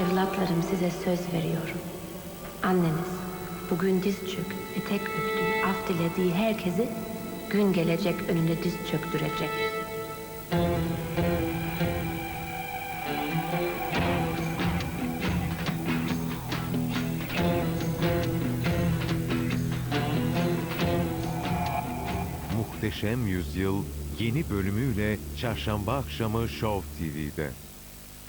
Evlatlarım size söz veriyorum. Anneniz bugün diz çök, etek öptüğü, af dilediği herkesi gün gelecek önünde diz çöktürecek. Muhteşem Yüzyıl yeni bölümüyle çarşamba akşamı Show TV'de.